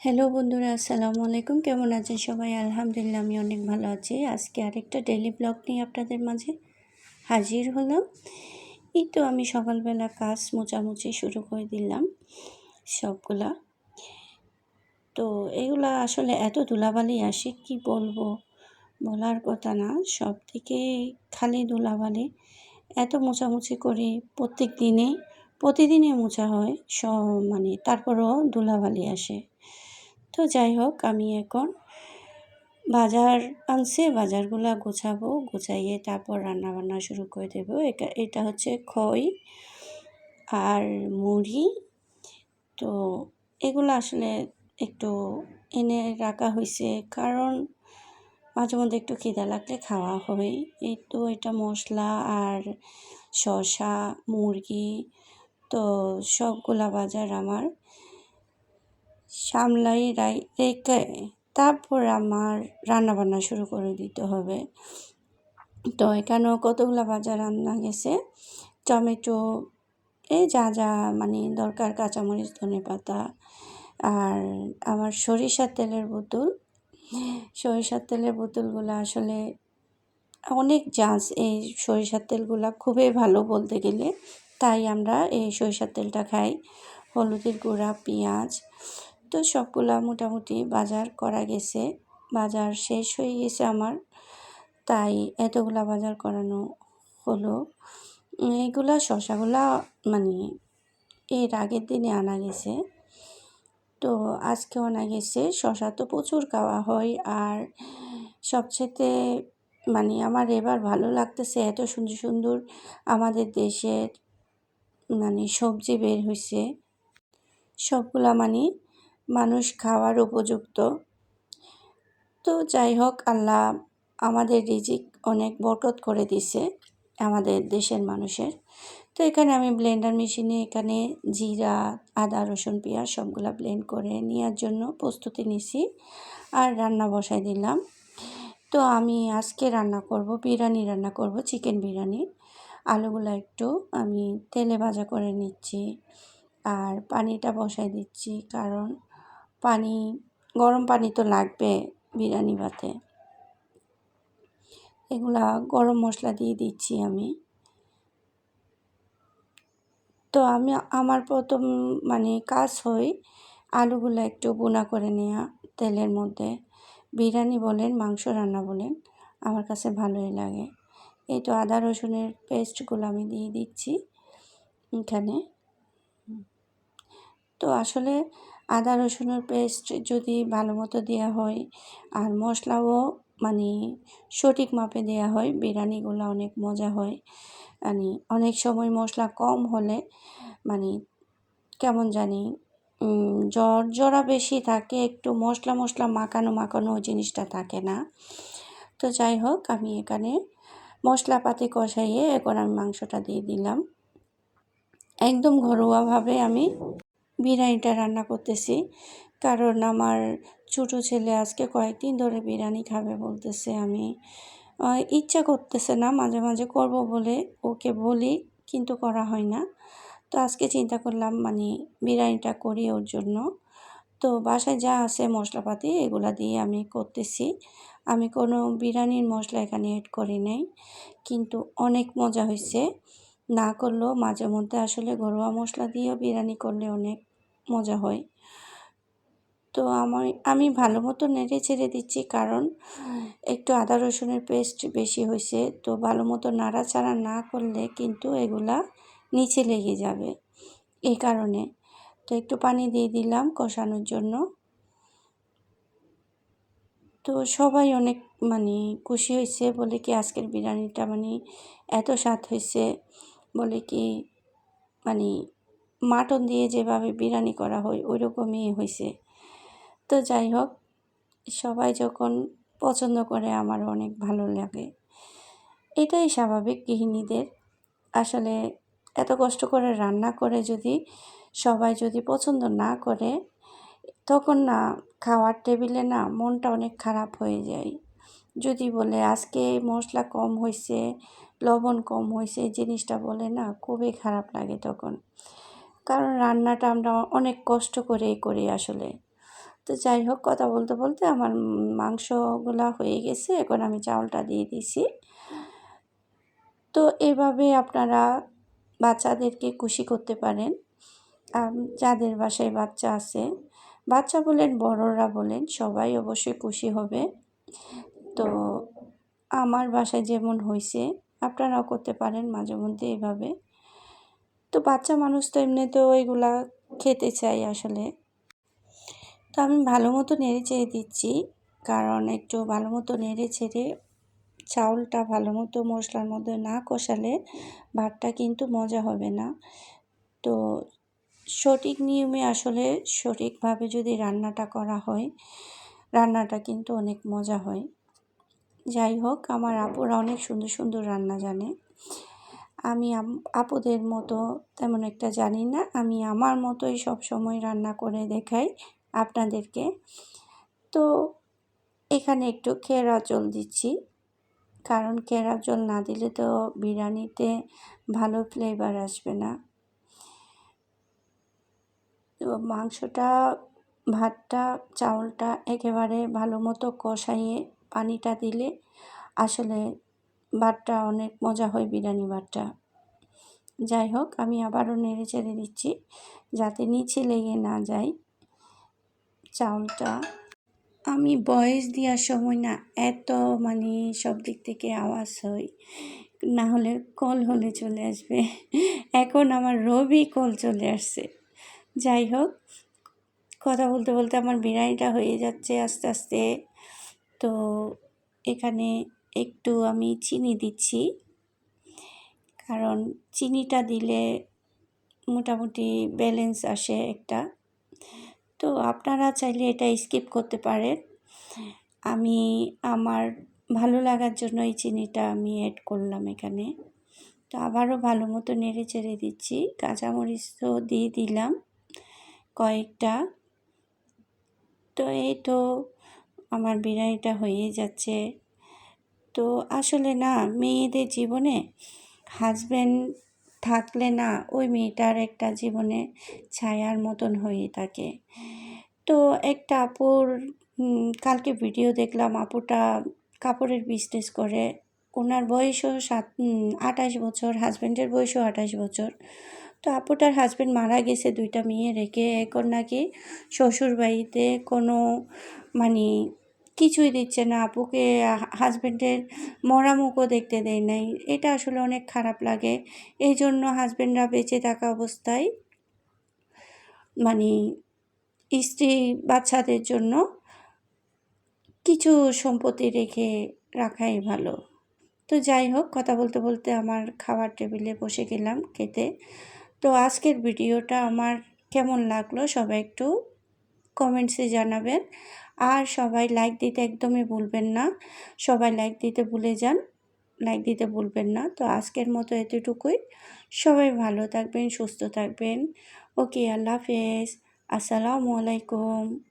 Hello বন্ধুরা, আসসালামু আলাইকুম। কেমন আছেন সবাই? আলহামদুলিল্লাহ, আমি অনেক ভালো আছি। আজকে আরেকটা ডেলি ব্লগ নিয়ে আপনাদের মাঝে হাজির হলাম। এই তো আমি সকালবেলা কাজ মোচামুচি শুরু করে দিলাম সবগুলা। তো এগুলা আসলে এত ধুলাবালি আসে, কি বলব? বলার কথা না। সব থেকে খালি ধুলাবালি, এত মোচামুচি করি প্রত্যেক দিনে প্রতিদিনে মোছা হয় সব মানে তারপরও ধুলাবালি আসে। তো যাই হোক, আমি এখন বাজার আনছে, বাজারগুলো গোছাবো, গোছাইয়ে তারপর রান্না বান্না শুরু করে দেবো। এটা এটা হচ্ছে খই আর মুড়ি। তো এগুলো আসলে একটু এনে রাখা হয়েছে, কারণ মাঝে মধ্যে একটু খিদা লাগলে খাওয়া হয় এই তো এটা মশলা আর শসা, মুরগি, তো সবগুলা বাজার আমার। সামলাই রাই, রেখে তারপর আমার রান্না বান্না শুরু করে দিতে হবে। তো এখানেও কতগুলো বাজার রান্না গেছে? টমেটো, এই যা যা মানে দরকার, কাঁচামরিচ, ধনে পাতা আর আমার সরিষার তেলের বোতল। সরিষার তেলের বোতলগুলো আসলে অনেক জাঁচ এই সরিষার তেলগুলো খুবই ভালো বলতে গেলে। তাই আমরা এই সরিষার তেলটা খাই। হলুদের গুঁড়া, পেঁয়াজ তো সবগুলা মোটামুটি বাজার করা গেছে। বাজার শেষ হয়ে গেছে আমার, তাই এতগুলা বাজার করানো হলো। এইগুলা শশাগুলা মানে এর আগের দিনে আনা গেছে। তো আজকে আনা গেছে। শশা তো প্রচুর খাওয়া হয় আর সবচেয়ে মানে আমার এবার ভালো লাগতেছে এত সুন্দর সুন্দর আমাদের দেশের মানে সবজি বের হয়েছে সবগুলা মানে মানুষ খাওয়ার উপযুক্ত। তো যাই হোক, আল্লাহ আমাদের রিজিক অনেক বরকত করে দিছে আমাদের দেশের মানুষের। তো এখানে আমি ব্লেন্ডার মেশিনে এখানে জিরা, আদা, রসুন, পেঁয়াজ সবগুলো ব্লেন্ড করে নেওয়ার জন্য প্রস্তুতি নিছি আর রান্না বসাই দিলাম। তো আমি আজকে রান্না করব, বিরিয়ানি রান্না করব, চিকেন বিরিয়ানি। আলুগুলো একটু আমি তেলে ভাজা করে নিচ্ছি আর পানিটা বসাই দিচ্ছি কারণ পানি, গরম পানি তো লাগবে বিরিয়ানি ভাতে। এগুলা গরম মশলা দিয়ে দিচ্ছি আমি। তো আমি, আমার প্রথম মানে কাজ হই আলুগুলো একটু বোনা করে নেওয়া তেলের মধ্যে। বিরিয়ানি বলেন, মাংস রান্না বলেন, আমার কাছে ভালোই লাগে। এই তো আদা, রসুনের পেস্টগুলো আমি দিয়ে দিচ্ছি এখানে। তো আসলে আদা, রসুনের পেস্ট যদি ভালো মতো দেওয়া হয়, আর মশলাও মানে সঠিক মাপে দেওয়া হয়, বিরিয়ানিগুলো অনেক মজা হয়। মানে অনেক সময় মশলা কম হলে মানে কেমন জানি জ্বর জরা বেশি থাকে, একটু মশলা মশলা মাখানো মাখানো জিনিসটা থাকে না। তো যাই হোক, আমি এখানে মশলাপাতি কষাইয়ে এখন আমি মাংসটা দিয়ে দিলাম। একদম ঘরোয়াভাবে আমি বিরিয়ানিটা রান্না করতেছি। কারণ আমার ছোটো ছেলে আজকে কয়েকদিন ধরে বিরিয়ানি খাবে বলতেছে আমি। ইচ্ছা করতেছে না, মাঝে মাঝে করব বলে ওকে বলি, কিন্তু করা হয় না। তো আজকে চিন্তা করলাম মানে বিরিয়ানিটা করি ওর জন্য। তো বাসায় যা আছে মশলাপাতি, এগুলা দিয়ে আমি করতেছি। আমি কোনো বিরিয়ানির মশলা এখানে এড করি নাই, কিন্তু অনেক মজা হয়েছে না করলেও মাঝে মধ্যে আসলে ঘরোয়া মশলা দিয়েও বিরিয়ানি করলে অনেক মজা হয়। তো আমার আমি ভালো মতো নেড়ে ছেড়ে দিচ্ছি কারণ একটু আদা রসুনের পেস্ট বেশি হয়েছে। তো ভালো মতো নাড়াচাড়া না করলে কিন্তু এগুলা নিচে লেগে যাবে এই কারণে। তো একটু পানি দিয়ে দিলাম কষানোর জন্য। তো সবাই অনেক মানে খুশি হয়েছে বলে কি আজকের বিরিয়ানিটা মানে এত স্বাদ হয়েছে বলে কি মানে মাটন দিয়ে যেভাবে বিরিয়ানি করা হয় ওই রকমই হয়েছে তো যাই হোক, সবাই যখন পছন্দ করে আমার অনেক ভালো লাগে। এটাই স্বাভাবিক গৃহিণীদের। আসলে এত কষ্ট করে রান্না করে যদি সবাই যদি পছন্দ না করে, তখন না খাওয়ার টেবিলে না মনটা অনেক খারাপ হয়ে যায়। যদি বলে আজকে মশলা কম হয়েছে লবণ কম হয়েছে জিনিসটা বলে না খুবই খারাপ লাগে তখন। কারণ রান্নাটা আমরা অনেক কষ্ট করেই করি আসলে। তো যাই হোক, কথা বলতে বলতে আমার মাংসগুলা হয়ে গেছে, এখন আমি চাউলটা দিয়ে দিছি। তো এভাবে আপনারা বাচ্চাদেরকে খুশি করতে পারেন। যাদের বাসায় বাচ্চা আছে, বাচ্চা বলেন, বড়রা বলেন, সবাই অবশ্যই খুশি হবে। তো আমার বাসায় যেমন হয়েছে আপনারাও করতে পারেন মাঝে মধ্যে এভাবে। তো বাচ্চা মানুষ তো এমনিতেও এগুলা খেতে চাই আসলে। তো আমি ভালো মতো নেড়ে চেড়ে দিচ্ছি, কারণ একটু ভালো মতো নেড়ে ছেড়ে চাউলটা ভালো মতো মশলার মধ্যে না কষালে ভাতটা কিন্তু মজা হবে না। তো সঠিক নিয়মে আসলে সঠিকভাবে যদি রান্নাটা করা হয়, রান্নাটা কিন্তু অনেক মজা হয়। যাই হোক, আমার আপুরা অনেক সুন্দর সুন্দর রান্না জানে। আমি আপুদের মতো তেমন একটা জানি না। আমি আমার মতোই সব সময় রান্না করে দেখাই আপনাদেরকে। তো এখানে একটু খেরা জল দিচ্ছি। কারণ খেরা জল না দিলে তো বিরিয়ানিতে ভালো ফ্লেভার আসবে না। তো মাংসটা, ভাতটা, চাউলটা একেবারে ভালো মতো কষাইয়ে পানিটা দিলে আসলে ভাতটা অনেক মজা হয় বিরিয়ানি ভাতটা যাই হোক, আমি আবারও নেড়ে চেড়ে দিচ্ছি, যাতে নিচে লেগে না যায় চাউলটা। আমি বয়স দেওয়ার সময় না এত মানে সব দিক থেকে আওয়াজ হয়, না হলে কল হলে চলে আসবে। এখন আমার রবি কল চলে আসছে। যাই হোক, কথা বলতে বলতে আমার বিরিয়ানিটা হয়ে যাচ্ছে আস্তে আস্তে। তো এখানে একটু আমি চিনি দিচ্ছি। কারণ চিনিটা দিলে মোটামুটি ব্যালেন্স আসে একটা। তো আপনারা চাইলে এটা স্কিপ করতে পারেন। আমি, আমার ভালো লাগার জন্য এই চিনিটা আমি অ্যাড করলাম এখানে। তো আবারও ভালো মতো নেড়ে চেড়ে দিচ্ছি। কাঁচামরিচ তো দিয়ে দিলাম কয়েকটা। তো এই তো আমার বিরিয়ানিটা হয়ে যাচ্ছে। তো আসলে না, মেয়েদের জীবনে হাজব্যান্ড থাকলে না ওই মেয়েটার একটা জীবনে ছায়ার মতন হয়ে থাকে। তো একটা আপুর কালকে ভিডিও দেখলাম আপুটা কাপড়ের বিজনেস করে। ওনার বয়সও সাত আঠাশ বছর হাজব্যান্ডের বয়সও আঠাশ বছর। তো আপুটার হাজব্যান্ড মারা গেছে দুইটা মেয়ে রেখে। এখন নাকি শ্বশুর বাড়িতে কোনো মানে কিছুই দিচ্ছে না আপুকে হাজব্যান্ডের মরা মুখও দেখতে দেয় নাই। এটা আসলে অনেক খারাপ লাগে। এই জন্য হাজব্যান্ডরা বেঁচে থাকা অবস্থায় মানে স্ত্রী বাচ্চাদের জন্য কিছু সম্পত্তি রেখে রাখাই ভালো। তো যাই হোক, কথা বলতে বলতে আমার খাবার টেবিলে বসে গেলাম খেতে। তো আজকের ভিডিওটা আমার কেমন লাগল সবাই একটু কমেন্টসে জানাবেন। আর সবাই লাইক দিতে একদমই ভুলবেন না। সবাই লাইক দিতে ভুলে যান লাইক দিতে ভুলবেন না। তো আজকের মতো এতটুকুই। সবাই ভালো থাকবেন, সুস্থ থাকবেন। ওকে আল্লাহ হাফেজ। আসসালামু আলাইকুম।